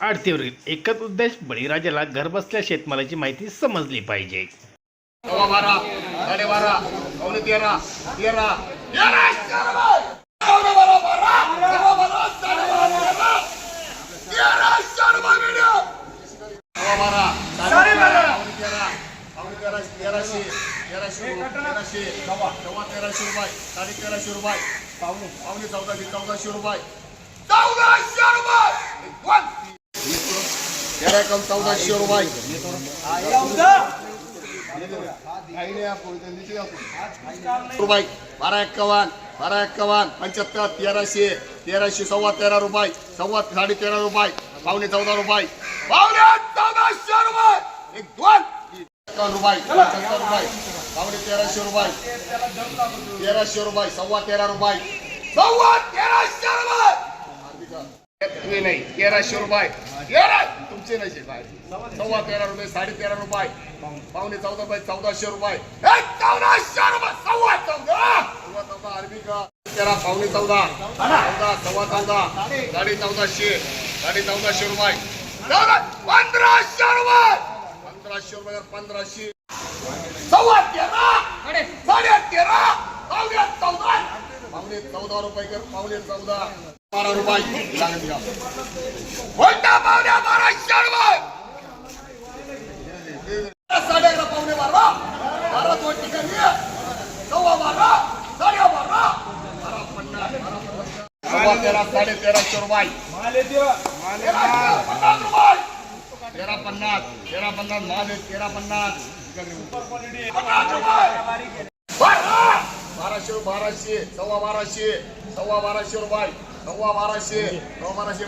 आरतीवरील एकच उद्देश बळीराजाला घरबसल्या शेतमालाची माहिती समजली पाहिजे तेराशे तेराशे तेराशे सव्वा सव्वा तेराशे रुपये साडे तेराशे रुपये पावणे पावणे चौदाशे चौदाशे रुपये चौदाशे तेरा कम चौदाशे रुपये रुपये बारा एक्कावन्न बारा एक्कावन्न पंच्याहत्तर तेराशे तेराशे सव्वा तेरा रुपये सव्वा साडे तेरा रुपये पावणे चौदा रुपये पावणे चौदाशे रुपये एक दोन रुपये पंच्याहत्तर रुपये पावणे तेराशे रुपये तेराशे रुपये सव्वा तेरा रुपये सव्वा तेराशे रुपये तुम्ही नाही. तेराशे रुपये. तेरा तुमचे नाही सव्वा तेरा रुपये साडे तेरा रुपये. पावणे चौदा रुपये चौदाशे रुपये. चौदाशे रुपये सव्वा चौदा. सव्वा चौदा अरबी का? तेरा पावणे चौदा. चौदा सव्वा चौदा. साडे चौदाशे. साडे चौदाशे रुपये. पंधराशे रुपये. पंधराशे रुपये पंधराशे. सव्वा तेरा. साडे तेरा. पावणे चौदा. पावणे चौदा रुपये कर पावणे चौदा. बारा रुपये लागत का कोणत्या पावण्या बाराशे रुपये साडे अकरा पावणे बारा बारा दोन ठिकाणी सव्वा बारा साडे बारा बारा पन्नास बारा पन्नास. सव्वा तेरा साडे तेराशे रुपये तेराशे पन्नास रुपये तेरा पन्नास तेरा पन्नास माल आहे, तेरा पन्नास पन्नास रुपये बारा बाराशे बाराशे सव्वा बाराशे सव्वा बाराशे रुपये सव्वा बाराशे सव्वा बाराशे